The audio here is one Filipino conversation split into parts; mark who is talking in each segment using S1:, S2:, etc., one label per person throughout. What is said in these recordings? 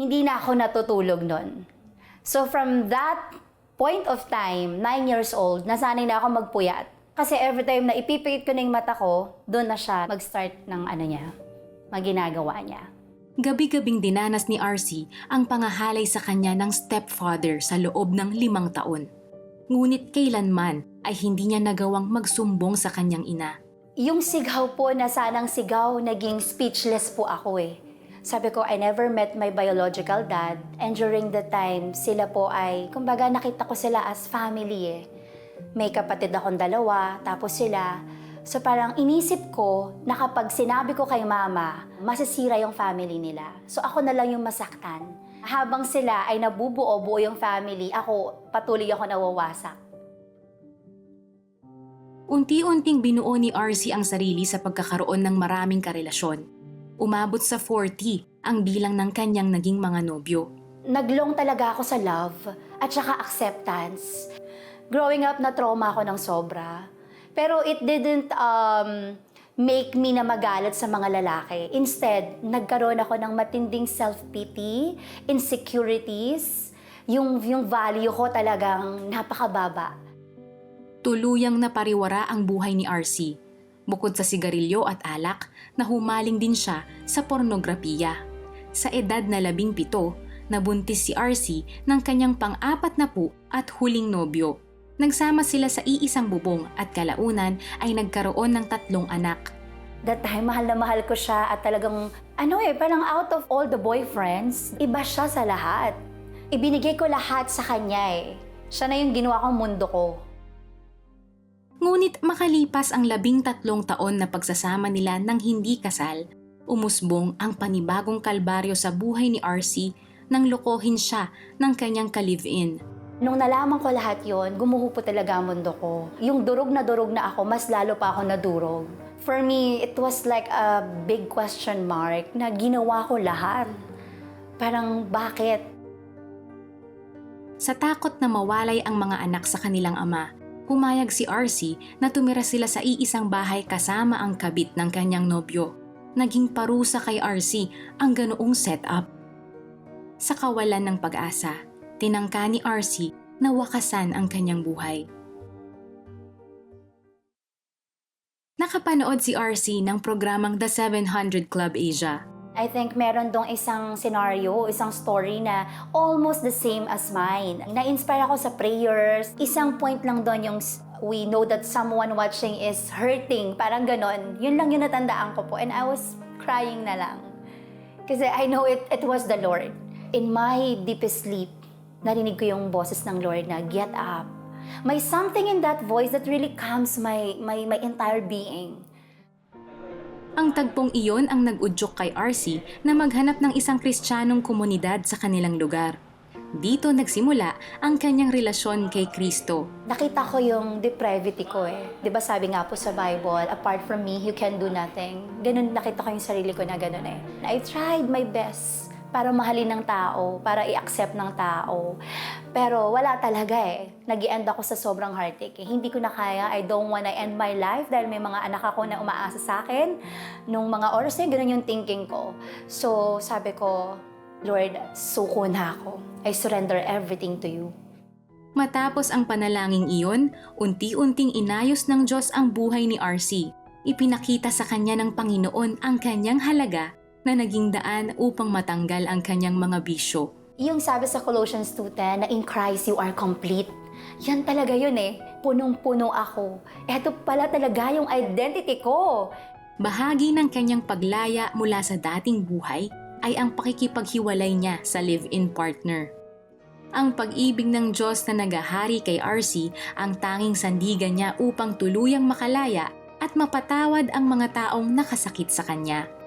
S1: hindi na ako natutulog nun. So from that point of time, 9 years old, nasanay na ako magpuyat. Kasi every time na ipipikit ko na yung mata ko, doon na siya mag-start ng ano niya, maginagawa niya.
S2: Gabi-gabing dinanas ni RC ang pangahalay sa kanya ng stepfather sa loob ng limang taon. Ngunit kailanman ay hindi niya nagawang magsumbong sa kanyang ina.
S1: Yung sigaw po na sanang sigaw, naging speechless po ako eh. Sabi ko, I never met my biological dad. And during the time, sila po ay, kumbaga nakita ko sila as family eh. May kapatid akong dalawa, tapos sila. So parang inisip ko na kapag sinabi ko kay mama, masisira yung family nila. So ako na lang yung masaktan. Habang sila ay nabubuo-buo yung family, ako patuloy ako nawawasak.
S2: Unti-unting binuo ni RC ang sarili sa pagkakaroon ng maraming karelasyon. Umabot sa 40 ang bilang ng kanyang naging mga nobyo.
S1: naglong talaga ako sa love at saka acceptance. Growing up, na trauma ako ng sobra. Pero it didn't um, make me na magalit sa mga lalaki. Instead, nagkaroon ako ng matinding self-pity, insecurities, yung, yung value ko talagang napakababa.
S2: Tuluyang napariwara ang buhay ni RC. Bukod sa sigarilyo at alak, nahumaling din siya sa pornografiya. Sa edad na labing pito, nabuntis si RC ng kanyang pang-apat na po at huling nobyo. Nagsama sila sa iisang bubong at kalaunan ay nagkaroon ng tatlong anak.
S1: That time, mahal na mahal ko siya at talagang, ano eh, parang out of all the boyfriends, iba siya sa lahat. Ibinigay ko lahat sa kanya eh. Siya na yung ginawa kong mundo ko.
S2: Ngunit makalipas ang labing tatlong taon na pagsasama nila ng hindi kasal, umusbong ang panibagong kalbaryo sa buhay ni RC nang lokohin siya ng kanyang ka-live-in.
S1: Nung nalaman ko lahat yon, gumuho po talaga ang mundo ko. Yung durog na durog na ako, mas lalo pa ako nadurog. For me, it was like a big question mark na ginawa ko lahat. Parang bakit?
S2: Sa takot na mawalay ang mga anak sa kanilang ama, pumayag si RC na tumira sila sa iisang bahay kasama ang kabit ng kanyang nobyo. Naging parusa kay RC ang ganoong setup. Sa kawalan ng pag-asa, tinangka ni RC na wakasan ang kanyang buhay. Nakapanood si RC ng programang The 700 Club Asia.
S1: I think meron dong isang scenario, isang story na almost the same as mine. Na-inspire ako sa prayers. Isang point lang doon yung we know that someone watching is hurting. Parang ganon. Yun lang yung natandaan ko po. And I was crying na lang. Kasi I know it, it was the Lord. In my deepest sleep, narinig ko yung boses ng Lord na, get up. May something in that voice that really calms my, my, my entire being.
S2: Ang tagpong iyon ang nag-udyok kay RC na maghanap ng isang kristyanong komunidad sa kanilang lugar. Dito nagsimula ang kanyang relasyon kay Kristo.
S1: Nakita ko yung depravity ko eh. ba sabi nga po sa Bible, apart from me, you can do nothing. Ganun nakita ko yung sarili ko na ganun eh. I tried my best para mahalin ng tao, para i-accept ng tao. Pero wala talaga eh. nag end ako sa sobrang heartache eh. Hindi ko na kaya, I don't wanna end my life dahil may mga anak ako na umaasa sa akin. Nung mga oras na ganun yung thinking ko. So sabi ko, Lord, suko na ako. I surrender everything to you.
S2: Matapos ang panalangin iyon, unti-unting inayos ng Diyos ang buhay ni RC. Ipinakita sa kanya ng Panginoon ang kanyang halaga na naging daan upang matanggal ang kanyang mga bisyo.
S1: Yung sabi sa Colossians 2.10 na in Christ you are complete. Yan talaga yun eh. Punong-puno ako. Eto pala talaga yung identity ko.
S2: Bahagi ng kanyang paglaya mula sa dating buhay ay ang pakikipaghiwalay niya sa live-in partner. Ang pag-ibig ng Diyos na nagahari kay RC ang tanging sandigan niya upang tuluyang makalaya at mapatawad ang mga taong nakasakit sa kanya.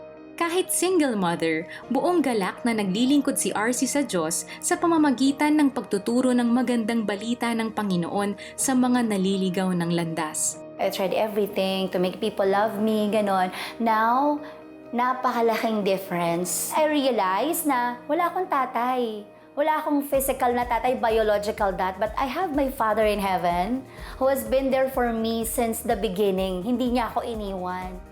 S2: Kahit single mother, buong galak na naglilingkod si RC sa Diyos sa pamamagitan ng pagtuturo ng magandang balita ng Panginoon sa mga naliligaw ng landas.
S1: I tried everything to make people love me, ganon. Now, napakalaking difference. I realized na wala akong tatay. Wala akong physical na tatay, biological dad, but I have my Father in heaven who has been there for me since the beginning. Hindi niya ako iniwan.